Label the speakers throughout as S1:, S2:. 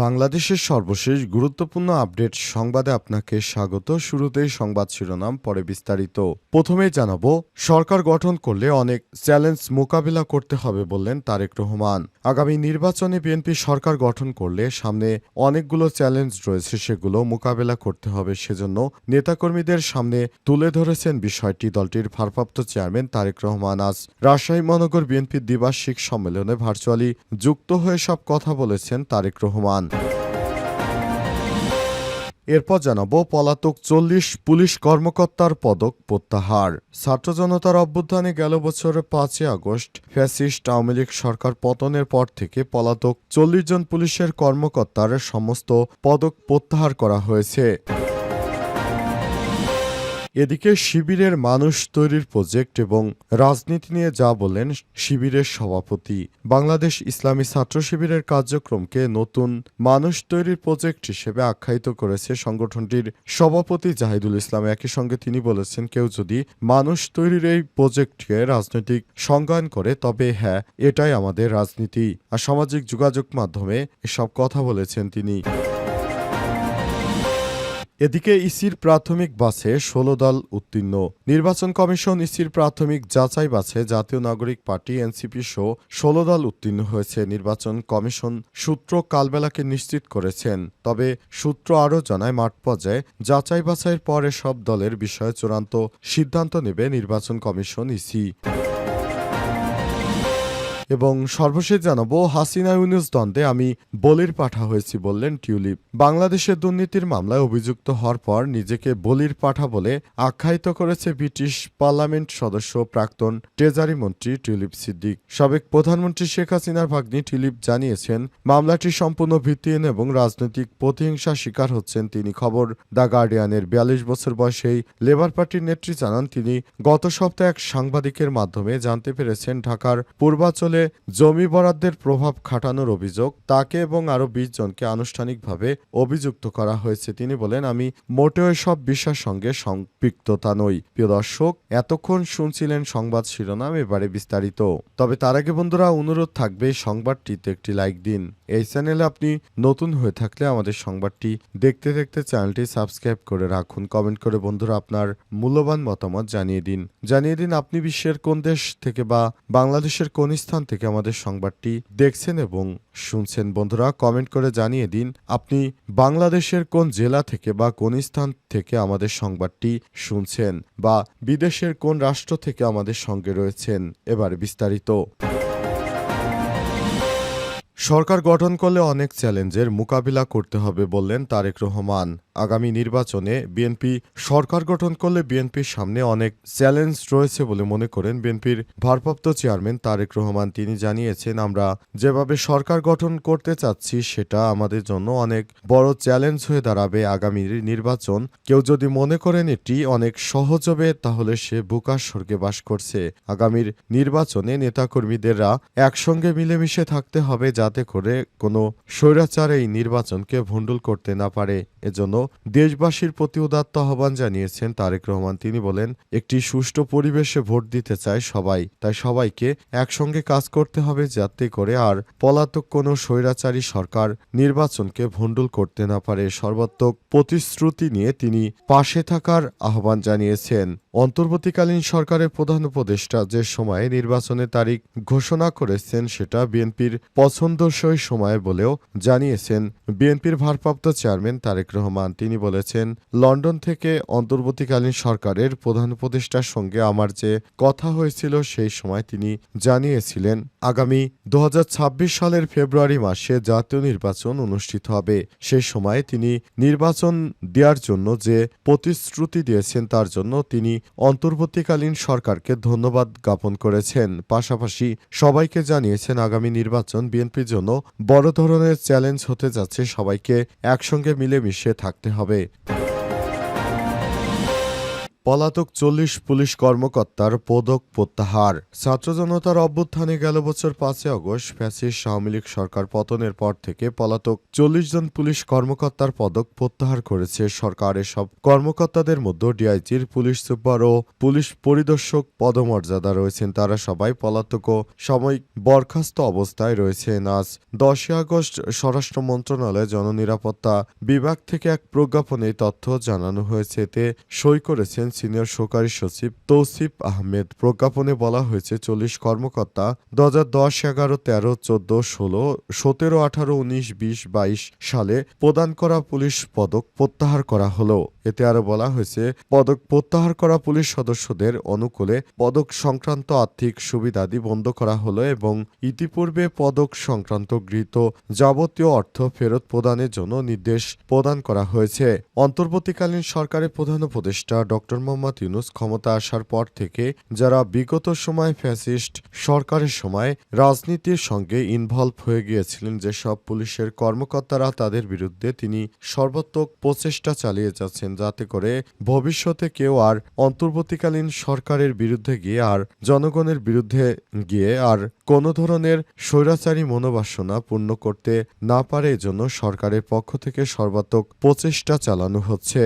S1: বাংলাদেশের সর্বশেষ গুরুত্বপূর্ণ আপডেট সংবাদে আপনাকে স্বাগত। শুরুতেই সংবাদ শিরোনাম, পরে বিস্তারিত। প্রথমেই জানাব, সরকার গঠন করলে অনেক চ্যালেঞ্জ মোকাবিলা করতে হবে বললেন তারেক রহমান। আগামী নির্বাচনে বিএনপি সরকার গঠন করলে সামনে অনেকগুলো চ্যালেঞ্জ রয়েছে, সেগুলো মোকাবেলা করতে হবে। সেজন্য নেতাকর্মীদের সামনে তুলে ধরেছেন বিষয়টি দলটির ভারপ্রাপ্ত চেয়ারম্যান তারেক রহমান। আজ রাজশাহী মহানগর বিএনপির দ্বিবার্ষিক সম্মেলনে ভার্চুয়ালি যুক্ত হয়ে সব কথা বলেছেন তারেক রহমান। এরপর জানাব, পলাতক চল্লিশ পুলিশ কর্মকর্তার পদক প্রত্যাহার। ছাত্র জনতার অভ্যুত্থানে গেল বছরের পাঁচই আগস্ট, ফ্যাসিস্ট আওয়ামী লীগ সরকার পতনের পর থেকে পলাতক চল্লিশ জন পুলিশের কর্মকর্তার সমস্ত পদক প্রত্যাহার করা হয়েছে। এদিকে শিবিরের মানুষ তৈরির প্রজেক্ট এবং রাজনীতি নিয়ে যা বলেন শিবিরের সভাপতি। বাংলাদেশ ইসলামী ছাত্র শিবিরের কার্যক্রমকে নতুন মানুষ তৈরির প্রজেক্ট হিসেবে আখ্যায়িত করেছে সংগঠনটির সভাপতি জাহিদুল ইসলাম। একই সঙ্গে তিনি বলেছেন, কেউ যদি মানুষ তৈরির এই প্রজেক্টকে রাজনৈতিক সংজ্ঞায়ন করে, তবে হ্যাঁ এটাই আমাদের রাজনীতি। আর সামাজিক যোগাযোগ মাধ্যমে এসব কথা বলেছেন তিনি। এদিকে ইসির প্রাথমিক বাছে ষোলো দল উত্তীর্ণ। নির্বাচন কমিশন ইসির প্রাথমিক যাচাই বাছে জাতীয় নাগরিক পার্টি এনসিপি সহ ষোলো দল উত্তীর্ণ হয়েছে। নির্বাচন কমিশন সূত্র কালবেলাকে নিশ্চিত করেছেন। তবে সূত্র আরও জানায়, মাঠ পর্যায়ে যাচাই বাছাইয়ের পরে সব দলের বিষয়ে চূড়ান্ত সিদ্ধান্ত নেবে নির্বাচন কমিশন ইসি। এবং সর্বশেষ জানাব, হাসিনা ইউনুস দ্বন্দ্বে আমি বলির পাঠা হয়েছি বললেন টিউলিপ। বাংলাদেশের দুর্নীতির মামলায় অভিযুক্ত হওয়ার পর নিজেকে বলির পাঠা বলে আখ্যায়িত করেছে ব্রিটিশ পার্লামেন্ট সদস্য প্রাক্তন ট্রেজারি মন্ত্রী টিউলিপ সিদ্দিক। সাবেক প্রধানমন্ত্রী শেখ হাসিনার ভাগ্নি টিউলিপ জানিয়েছেন, মামলাটি সম্পূর্ণ ভিত্তিহীন এবং রাজনৈতিক প্রতিহিংসা শিকার হচ্ছেন তিনি। খবর, দ্য গার্ডিয়ানের বিয়াল্লিশ বছর বয়সেই লেবার পার্টির নেত্রী জানান, তিনি গত সপ্তাহে এক সাংবাদিকের মাধ্যমে জানতে পেরেছেন, ঢাকার পূর্বাঞ্চলে জমি বরাদ্দের প্রভাব খাটানোর অভিযোগ তাকে এবং আরও বিশ জনকে আনুষ্ঠানিকভাবে অভিযুক্ত করা হয়েছে। তিনি বলেন, আমি মোটেও সব বিষয়ের সঙ্গে সম্পৃক্ততা নই। প্রিয় দর্শক, এতক্ষণ শুনছিলেন সংবাদ শিরোনাম, এবারে বিস্তারিত। তবে তার আগে বন্ধুরা, অনুরোধ থাকবে সংবাদটিতে একটি লাইক দিন। এই চ্যানেলে আপনি নতুন হয়ে থাকলে আমাদের সংবাদটি দেখতে দেখতে চ্যানেলটি সাবস্ক্রাইব করে রাখুন। কমেন্ট করে বন্ধুরা আপনার মূল্যবান মতামত জানিয়ে দিন। জানিয়ে দিন আপনি বিশ্বের কোন দেশ থেকে বা বাংলাদেশের কোন স্থান থেকে আমাদের সংবাদটি দেখছেন এবং শুনছেন। বন্ধুরা কমেন্ট করে জানিয়ে দিন, আপনি বাংলাদেশের কোন জেলা থেকে বা কোন স্থান থেকে আমাদের সংবাদটি শুনছেন বা বিদেশের কোন রাষ্ট্র থেকে আমাদের সঙ্গে রয়েছেন। এবার বিস্তারিত। সরকার গঠন করলে অনেক চ্যালেঞ্জের মোকাবিলা করতে হবে বললেন তারেক রহমান। আগামী নির্বাচনে বিএনপি সরকার গঠন করলে বিএনপির সামনে অনেক চ্যালেঞ্জ রয়েছে বলে মনে করেন বিএনপির ভারপ্রাপ্ত চেয়ারম্যান তারেক রহমান। তিনি জানিয়েছেন, আমরা যেভাবে সরকার গঠন করতে চাচ্ছি, সেটা আমাদের জন্য অনেক বড় চ্যালেঞ্জ হয়ে দাঁড়াবে। আগামী নির্বাচন কেউ যদি মনে করেন এটি অনেক সহজ হবে, তাহলে সে বুকার স্বর্গে বাস করছে। আগামীর নির্বাচনে নেতাকর্মীদেররা একসঙ্গে মিলেমিশে থাকতে হবে, যাতে করে কোনো স্বৈরাচার এই নির্বাচনকে ভণ্ডুল করতে না পারে। এজন্য দেশবাসীর প্রতি উদাত্ত আহ্বান জানিয়েছেন তারেক রহমান। তিনি বলেন, একটি সুষ্ঠু পরিবেশে ভোট দিতে চায় সবাই, তাই সবাইকে একসঙ্গে কাজ করতে হবে যাতে করে আর পলাতক কোনো স্বৈরাচারী সরকার নির্বাচনকে ভণ্ডুল করতে না পারে। সর্বাত্মক প্রতিশ্রুতি নিয়ে তিনি পাশে থাকার আহ্বান জানিয়েছেন। অন্তর্বর্তীকালীন সরকারের প্রধান উপদেষ্টা যে সময়ে নির্বাচনের তারিখ ঘোষণা করেছেন সেটা বিএনপির পছন্দসই সময় বলেও জানিয়েছেন। বিএনপির ভারপ্রাপ্ত চেয়ারম্যান তারেক রহমান। তিনি বলেছেন, লন্ডন থেকে অন্তর্বর্তীকালীন সরকারের প্রধান উপদেষ্টার সঙ্গে আমার যে কথা হয়েছিল সেই সময় তিনি জানিয়েছিলেন, আগামী দু হাজার ছাব্বিশ সালের ফেব্রুয়ারি মাসে জাতীয় নির্বাচন অনুষ্ঠিত হবে। সেই সময় তিনি নির্বাচন দেওয়ার জন্য যে প্রতিশ্রুতি দিয়েছেন তার জন্য তিনি অন্তর্বর্তীকালীন সরকারকে ধন্যবাদ জ্ঞাপন করেছেন। পাশাপাশি সবাইকে জানিয়েছেন, আগামী নির্বাচন বিএনপির জন্য বড় ধরনের চ্যালেঞ্জ হতে যাচ্ছে। সবাইকে একসঙ্গে মিলেমিশে থাকতে হবে পলাতক চল্লিশ পুলিশ কর্মকর্তার পদক প্রত্যাহার। ছাত্র জনতার অভ্যুত্থানে গেল বছর পাঁচই আগস্ট, ফ্যাসিস্ট আওয়ামী লীগ সরকার পতনের পর থেকে পলাতক চল্লিশ জন পুলিশ কর্মকর্তার পদক প্রত্যাহার করেছে সরকার। এসব কর্মকর্তাদের মধ্যে ডিআইজির পুলিশ সুপার ও পুলিশ পরিদর্শক পদমর্যাদা রয়েছেন। তারা সবাই পলাতক ও সাময়িক বরখাস্ত অবস্থায় রয়েছেন। আজ দশই আগস্ট স্বরাষ্ট্র মন্ত্রণালয় জননিরাপত্তা বিভাগ থেকে এক প্রজ্ঞাপনে তথ্য জানানো হয়েছে। এতে সই করেছেন সিনিয়র সহকারী সচিব তৌসিফ আহমেদ। প্রজ্ঞাপনে বলা হয়েছে, চল্লিশ কর্মকর্তা, দু হাজার দশ, এগারো, তেরো চোদ্দ ষোলো, সতেরো, আঠারো, উনিশ, বিশ, বাইশ সালে প্রদান করা পুলিশ পদক প্রত্যাহার করা হলো। এতে আরও বলা হয়েছে, পদক প্রত্যাহার করা পুলিশ সদস্যদের অনুকূলে পদক সংক্রান্ত আর্থিক সুবিধাদি বন্ধ করা হলো এবং ইতিপূর্বে পদক সংক্রান্ত গৃহীত যাবতীয় অর্থ ফেরত প্রদানের জন্য নির্দেশ প্রদান করা হয়েছে। অন্তর্বর্তীকালীন সরকারের প্রধান উপদেষ্টা ডক্টর মোহাম্মদ ইউনুস ক্ষমতা আসার পর থেকে যারা বিগত সময় ফ্যাসিস্ট সরকারের সময় রাজনীতির সঙ্গে ইনভলভ হয়ে গিয়েছিলেন, যেসব পুলিশের কর্মকর্তারা তাদের বিরুদ্ধে তিনি সর্বাত্মক প্রচেষ্টা চালিয়ে যাচ্ছেন, যাতে করে ভবিষ্যতে কেউ আর অন্তর্বর্তীকালীন সরকারের বিরুদ্ধে গিয়ে আর জনগণের বিরুদ্ধে গিয়ে আর কোনো ধরনের স্বৈরাচারী মনোবাসনা পূর্ণ করতে না পারে, এজন্য সরকারের পক্ষ থেকে সর্বাত্মক প্রচেষ্টা চালানো হচ্ছে।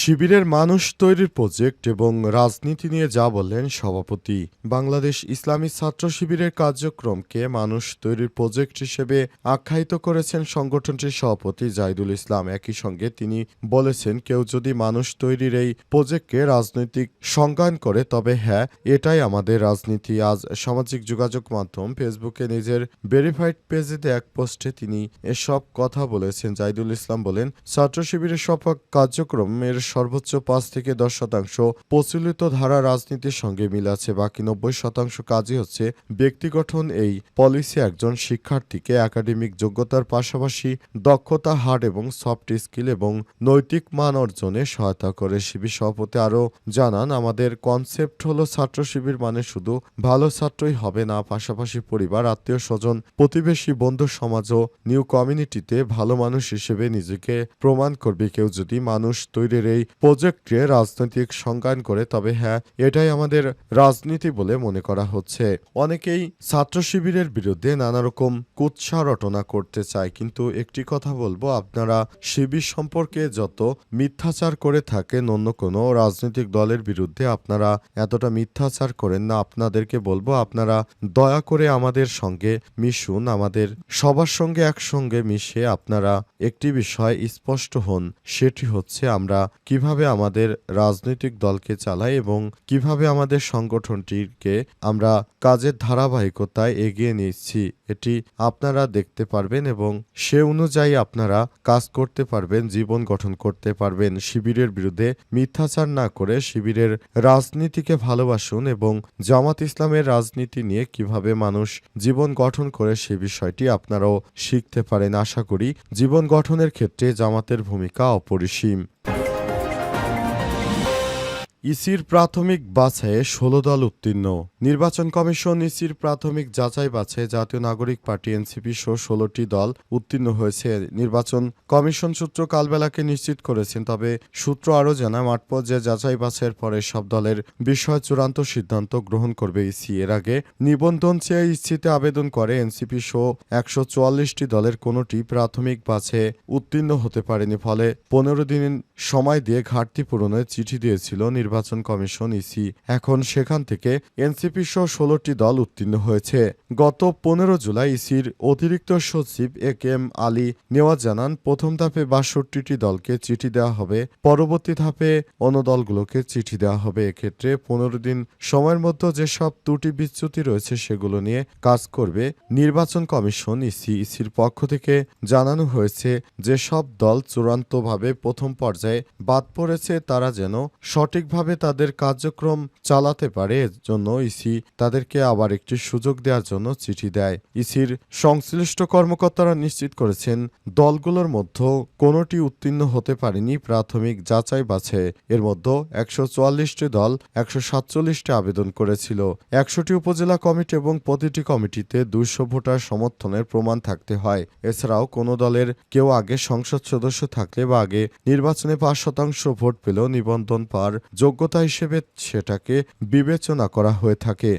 S1: শিবিরের মানুষ তৈরির প্রজেক্ট এবং রাজনীতি নিয়ে যা বললেন সভাপতি। বাংলাদেশ ইসলামী ছাত্র শিবিরের কার্যক্রমকে মানুষ তৈরির প্রজেক্ট হিসেবে আখ্যায়িত করেছেন সংগঠনটির সভাপতি জাহিদুল ইসলাম। একই সঙ্গে তিনি বলেছেন, কেউ যদি মানুষ তৈরির এই প্রজেক্টকে রাজনৈতিক সংজ্ঞান করে, তবে হ্যাঁ এটাই আমাদের রাজনীতি। আজ সামাজিক যোগাযোগ মাধ্যম ফেসবুকে নিজের ভেরিফাইড পেজেতে এক পোস্টে তিনি এসব কথা বলেছেন। জাহিদুল ইসলাম বলেন, ছাত্র শিবিরের সব কার্যক্রমের সর্বোচ্চ পাঁচ থেকে দশ শতাংশ। প্রচলিত ধারা রাজনীতির সঙ্গে মিল আছে। বাকি নব্বই শতাংশ কাজই হচ্ছে ব্যক্তি গঠন। এই পলিসি একজন শিক্ষার্থীকে একাডেমিক যোগ্যতার পাশাপাশি দক্ষতা, হার্ড এবং সফট স্কিল এবং নৈতিক মান অর্জনে সহায়তা করে। শিবির সভাপতি আরও জানান, আমাদের কনসেপ্ট হলো ছাত্র শিবির মানে শুধু ভালো ছাত্রই হবে না, পাশাপাশি পরিবার, আত্মীয় স্বজন, প্রতিবেশী, বন্ধু সমাজ ও নিউ কমিউনিটিতে ভালো মানুষ হিসেবে নিজেকে প্রমাণ করবে। কেউ যদি মানুষ তৈরির এই প্রজেক্টকে রাজনৈতিক সংজ্ঞায়ন করে, তবে হ্যাঁ এটাই আমাদের রাজনীতি বলে মনে করা হচ্ছে। অনেকেই ছাত্র শিবিরের বিরুদ্ধে নানা রকম কুৎসা রটনা করতে চায়, কিন্তু একটি কথা বলব, আপনারা শিবির সম্পর্কে যত মিথ্যাচার করে থাকেন অন্য কোনো রাজনৈতিক দলের বিরুদ্ধে, আপনারা এতটা মিথ্যাচার করেন না। আপনাদেরকে বলব, আপনারা দয়া করে আমাদের সঙ্গে মিশুন, আমাদের সবার সঙ্গে একসঙ্গে মিশে আপনারা একটি বিষয় স্পষ্ট হন, সেটি হচ্ছে আমরা কীভাবে আমাদের রাজনৈতিক দলকে চালাই এবং কীভাবে আমাদের সংগঠনটিকে আমরা কাজের ধারাবাহিকতায় এগিয়ে নিচ্ছি, এটি আপনারা দেখতে পারবেন এবং সে অনুযায়ী আপনারা কাজ করতে পারবেন, জীবন গঠন করতে পারবেন, শিবিরের বিরুদ্ধে মিথ্যাচার না করে শিবিরের রাজনীতিকে ভালোবাসুন এবং জামাত ইসলামের রাজনীতি নিয়ে কীভাবে মানুষ জীবন গঠন করে সে বিষয়টি আপনারাও শিখতে পারেন। আশা করি জীবন গঠনের ক্ষেত্রে জামাতের ভূমিকা অপরিসীম। ইসির প্রাথমিক বাছাইয়ে ষোলো দল উত্তীর্ণ। নির্বাচন কমিশন ইসির প্রাথমিক যাচাই বাছাই জাতীয় নাগরিক পার্টি এনসিপি সহ ষোলোটি দল উত্তীর্ণ হয়েছে। নির্বাচন কমিশন সূত্র কালবেলাকে নিশ্চিত করেছেন, তবে সূত্র আরও জানায়, মাঠ যাচাই বাছাইয়ের পরে সব দলের বিষয় চূড়ান্ত সিদ্ধান্ত গ্রহণ করবে ইসি। এর আগে নিবন্ধন চেয়ে ইসিতে আবেদন করে এনসিপি সহ একশো চুয়াল্লিশটি দলের কোনোটি প্রাথমিক বাছে উত্তীর্ণ হতে পারেনি। ফলে পনেরো দিন সময় দিয়ে ঘাটতি পূরণের চিঠি দিয়েছিল নির্বাচন কমিশন, ইসি, এখন সেখান থেকে এনসিপি সহ ষোলোটি দল উত্তীর্ণ হয়েছে। গত পনেরো জুলাই ইসির অতিরিক্ত সচিব A K M Ali Newaz জানান, প্রথম ধাপে বাষট্টিটি দলকে চিঠি দেওয়া হবে, পরবর্তী ধাপে অন্য দলগুলোকে চিঠি দেওয়া হবে। এক্ষেত্রে পনেরো দিন সময়ের মধ্যে যেসব ত্রুটি বিচ্যুতি রয়েছে সেগুলো নিয়ে কাজ করবে নির্বাচন কমিশন, ইসি, ইসির পক্ষ থেকে জানানো হয়েছে, যেসব দল চূড়ান্তভাবে প্রথম পর্যায়ে বাদ পড়েছে তারা যেন সঠিকভাবে সঠিকভাবে তাদের কার্যক্রম চালাতে পারে জন্য ইসি তাদেরকে আবার একটি সুযোগ দেওয়ার জন্য চিঠি দেয়। ইসির সংশ্লিষ্ট কর্মকর্তারা নিশ্চিত করেছেন, দলগুলোর মধ্যে কোনোটি উত্তীর্ণ হতে পারেনি। প্রাথমিক যাচাই বাছে এর মধ্যে একশো চুয়াল্লিশটি দল একশো সাতচল্লিশটি আবেদন করেছিল। একশোটি উপজেলা কমিটি এবং প্রতিটি কমিটিতে দুইশো ভোটার সমর্থনের প্রমাণ থাকতে হয়। এছাড়াও কোনো দলের কেউ আগে সংসদ সদস্য থাকলে বা আগে নির্বাচনে পাঁচ শতাংশ ভোট পেলেও নিবন্ধন পাওয়ার যোগ্যতা হিসেবে সেটাকে বিবেচনা করা হয়ে থাকে।